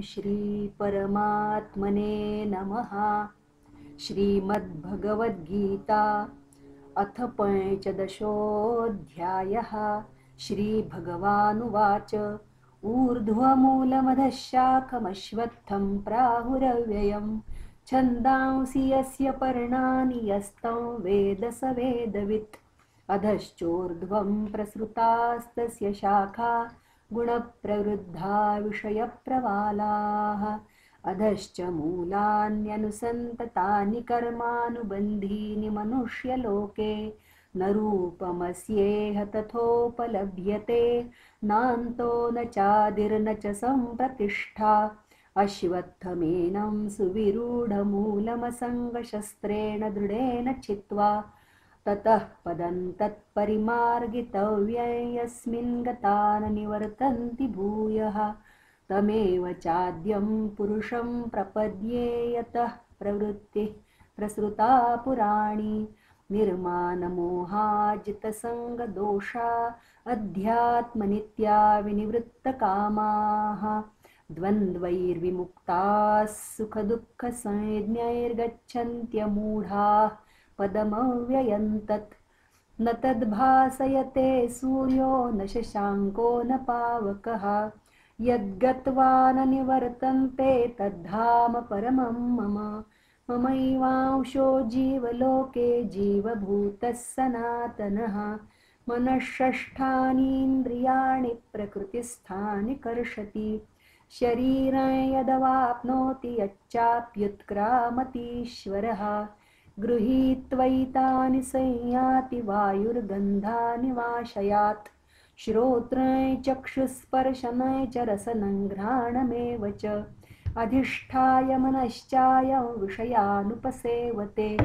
श्रीपरमात्मने नमः। श्रीमद्भगवद्गीता अथ पञ्चदशोऽध्यायः। श्रीभगवानुवाच। ऊर्ध्वमूलमधशाखमश्वत्थं प्राहुरव्ययम् छन्दांसि यस्य पर्णानि यस्तं वेद स वेदवित्। अधश्चोर्ध्वं प्रसृतास्तस्य शाखा गुणप्रवृद्धा विषयप्रवालाः अधश्च मूलान्यनुसन्ततानि कर्मानुबन्धीनि मनुष्यलोके। न रूपमस्येह तथोपलभ्यते। नान्तो न चादिर्न च सम्प्रतिष्ठा। अश्वत्थमेनं सुविरूढमूलमसङ्गशस्त्रेण दृढेन छित्त्वा ततः पदं तत्परिमार्गितव्यं यस्मिन् गता न निवर्तन्ति भूयः। तमेव चाद्यं पुरुषं प्रपद्ये यतः प्रवृत्तिः। प्रसृता पुराणी निर्मानमोहाजितसङ्गदोषा अध्यात्मनित्या विनिवृत्तकामाः। द्वन्द्वैर्विमुक्ताः सुखदुःखसंज्ञैर्गच्छन्त्यमूढाः पदमव्ययन्तत् न तद्भासयते सूर्यो न शशाङ्को न पावकः। यद्गत्वा न निवर्तन्ते तद्धाम परमं मम। ममैवांशो जीवलोके जीवभूतः सनातनः। मनःषष्ठानीन्द्रियाणि प्रकृतिस्थानि कर्षति। शरीरं यदवाप्नोति यच्चाप्युत्क्रामतीश्वरः गृहीत्वैतानि संयाति वायुर्गन्धानि वाशयात्। श्रोत्रं चक्षुस्पर्शनं च रसनङ्घ्राणमेव च। अधिष्ठाय मनश्चायं विषयानुपसेवते।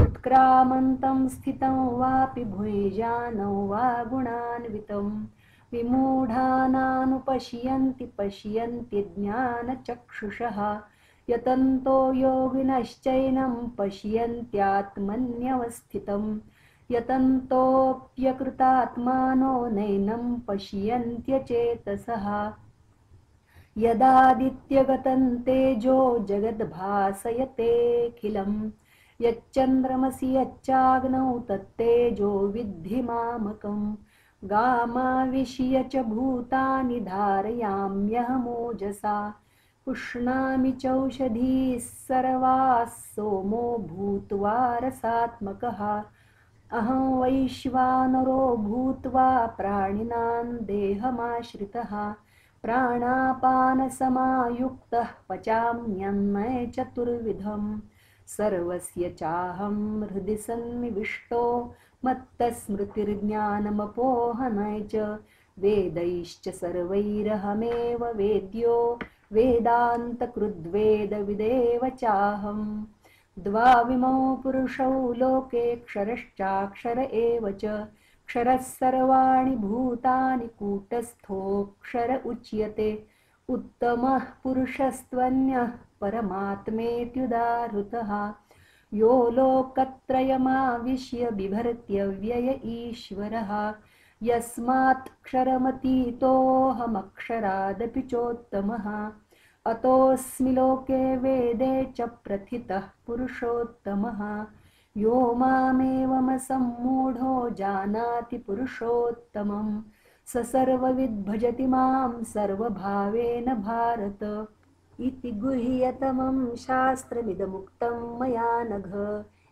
उत्क्रामन्तं स्थितं वापि भुञ्जानं वा गुणान्वितं विमूढानानुपश्यन्ति पश्यन्ति ज्ञानचक्षुषः यतन्तो योगिनश्चैनं पश्यन्त्यात्मन्यवस्थितं। यतन्तोऽप्यकृतात्मानो नैनं पश्यन्त्यचेतसः। यदादित्यगतं तेजो जगद्भासयतेऽखिलं। यच्चन्द्रमसि यच्चाग्नौ तत्तेजो विद्धि मामकम् गामाविश्य च भूतानि धारयाम्यहमोजसा पुष्णामि चौषधीः सर्वाः सोमो भूत्वा रसात्मकः। अहं वैश्वानरो भूत्वा प्राणिनां देहमाश्रितः। प्राणापानसमायुक्तः पचाम्यन्नय चतुर्विधं सर्वस्य चाहं हृदि सन्निविष्टो। मत्तस्मृतिर्ज्ञानमपोहनय च। वेदैश्च सर्वैरहमेव वेद्यो वेदान्तकृद्वेदविदेव चाहम् द्वाविमौ पुरुषौ लोके क्षरश्चाक्षर एव च क्षरः सर्वाणि भूतानि कूटस्थोऽक्षर उच्यते उत्तमः पुरुषस्त्वन्यः परमात्मेत्युदाहृतः यो लोकत्रयमाविश्य बिभर्त्यव्यय ईश्वरः यस्मात्क्षरमतीतोऽहमक्षरादपि चोत्तमः। अतोऽस्मि लोके वेदे च प्रथितः पुरुषोत्तमः। यो मामेवमसम्मूढो जानाति पुरुषोत्तमं। स सर्वविद्भजति मां सर्वभावेन भारत। इति गुह्यतमं शास्त्रमिदमुक्तं मया नघ